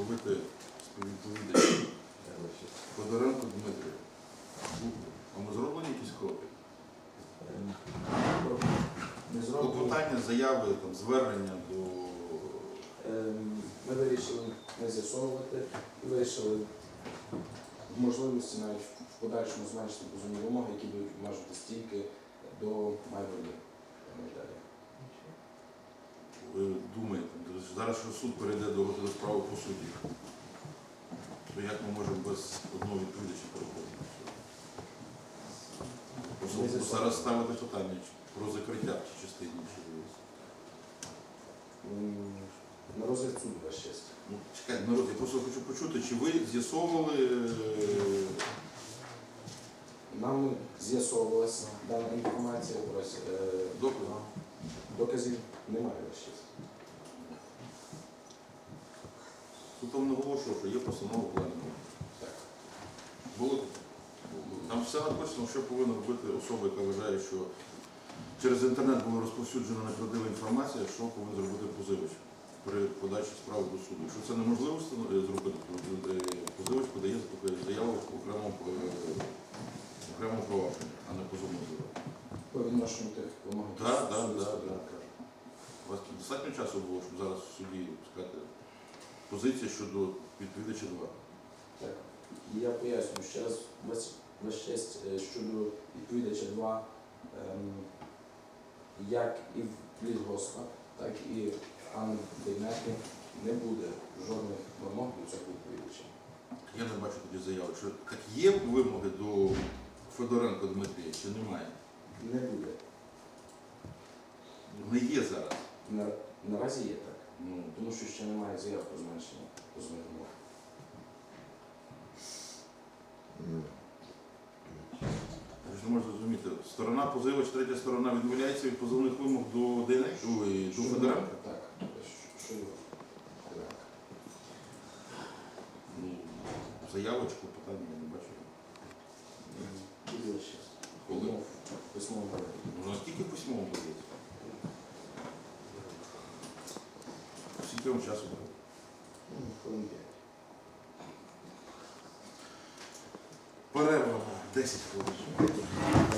встановити співвідповідача Федоренко Дмитрія. А ми зроблені якісь кроки? Не зроблено. Клопотання, заяви, там, звернення до Ем, Ми вирішили не з'ясовувати і вирішили в можливості навіть в подальшому зменшити позовні вимоги, які будуть обмежувати стільки до майбутнього. ви думаєте, що зараз що суд перейде до справи по суді, то як ми можемо без одного відповідача переходити? Зараз ставити питання про закриття в цій ви- На розгляд суду ваш честь. Ну, чекайте, народ, я просто хочу почути, чи ви з'ясовували е, Нам з'ясовувалася дана інформація, ось е, докази? доказів немає ваш честь. Тут там наголошував, що є постанова плану. Було? Там все написано, що повинна робити особа, яка вважає, що через інтернет була розповсюджена неправдива інформація, що повинен зробити позивач при подачі справи до суду. Якщо це неможливо е, зробити, е, позивач подає заяву в окремому, е, окремому провадженні, а не позовну заяву. По відношенню тих вимог. Так, так, так. У вас достатньо часу було, щоб зараз в суді сказати позиція щодо відповідача 2. Так. Я поясню ще раз, ваш, ваш честь е, щодо відповідача 2, ем, як і в Лісгоспа, так і в Дейнеки не буде жодних вимог до цього відповідача. Я не бачу тоді заяви. Що так є вимоги до Федоренко Дмитрія чи немає? Не буде. Не є зараз. На, наразі є так, Ну, тому що ще немає заяв про зменшення позовних вимог. я ж не можу зрозуміти. Сторона позивач, третя сторона відмовляється від позовних вимог до ДНК, ой, до Що Федоренка. Так, що- що його? Так. Ну, заявочку, питання я не бачу. Буде ще. Коли? Вигляді. Ну, наскільки письмово буде? Ну, сейчас п'ять. Перерва 10 хвилин.